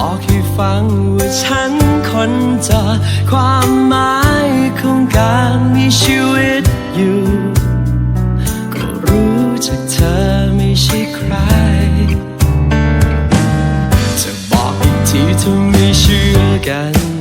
บอกให้ฟังว่าฉันคนจะความหมายของการมีชีวิตอยู่ ก็รู้จากเธอไม่ใช่ใคร จะบอกอีกทีถ้าไม่เชื่อกัน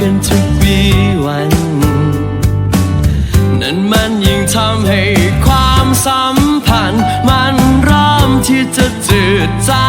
กันทุกวัน นั้นมันยิ่งทำให้ความสัมพันธ์ มันเริ่มที่จะจืดจาง